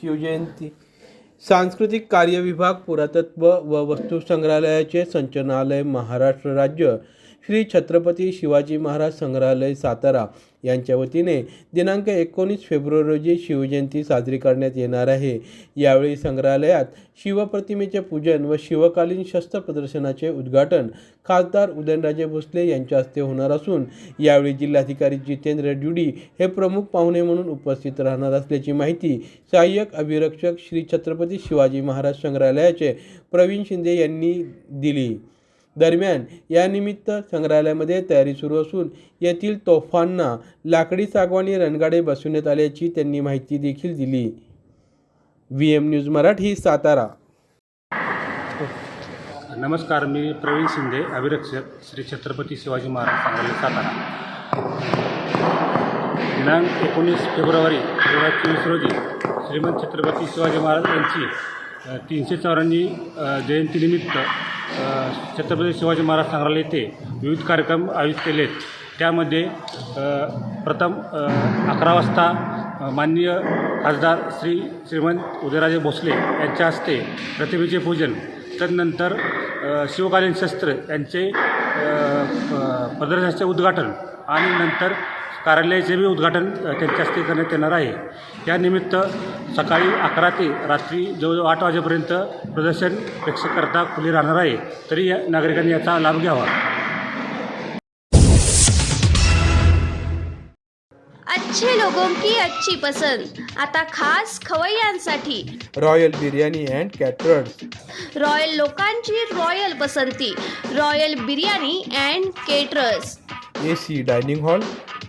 शिवजयंती सांस्कृतिक कार्य विभाग पुरातत्व व वस्तू संग्रहालयाचे संचालनालय महाराष्ट्र राज्य श्री छत्रपती शिवाजी महाराज संग्रहालय सातारा यांच्या वतीने दिनांक एकोणीस फेब्रुवारी रोजी शिवजयंती साजरी करण्यात येणार आहे. यावेळी संग्रहालयात शिवप्रतिमेचे पूजन व शिवकालीन शस्त्र प्रदर्शनाचे उद्घाटन खासदार उदयनराजे भोसले यांच्या हस्ते होणार असून यावेळी जिल्हाधिकारी जितेंद्र ड्युडी हे प्रमुख पाहुणे म्हणून उपस्थित राहणार असल्याची माहिती सहाय्यक अभिरक्षक श्री छत्रपती शिवाजी महाराज संग्रहालयाचे प्रवीण शिंदे यांनी दिली. दरम्यान यानिमित्त संग्रहालयामध्ये तयारी सुरू असून येथील तोफांना लाकडी सागवानी रणगाडे बसवण्यात आल्याची त्यांनी माहिती देखील दिली. V M news Marathi Satara. नमस्कार मी प्रवीण शिंदे अभिरक्षक श्री छत्रपती शिवाजी महाराज संग्रहालय सातारा. दिनांक एकोणीस फेब्रुवारी दोन हजार चोवीस रोजी श्रीमंत छत्रपती शिवाजी महाराज यांची तीनशे चौऱ्याण्णव जयंतीनिमित्त छत्रपती शिवाजी महाराज संग्रहालय येथे विविध कार्यक्रम आयोजित केले आहेत त्यामध्ये प्रथम अकरा वाजता माननीय खासदार श्री श्रीमंत उदयराजे भोसले यांच्या हस्ते प्रतिमेचे पूजन. तदनंतर शिवकालीन शस्त्र यांचे प- प्रदर्शनाचे उद्घाटन आणि नंतर कार्यालयाचे बी उद्घाटन त्यांच्या हस्ते करण्यात येणार आहे. यानिमित्त सकाळी अकरा ते रात्री जवळजवळ आठ वाजेपर्यंत प्रदर्शन प्रेक्षककरता खुले राहणार आहे. तरी या नागरिकांनी याचा लाभ घ्यावा. अच्छे लोगों की अच्छी पसंद. आता खास खवय्यांसाठी. Royal biryani and caterers royal लोकांची रॉयल पसंती. Royal biryani and caterers A C dining hall.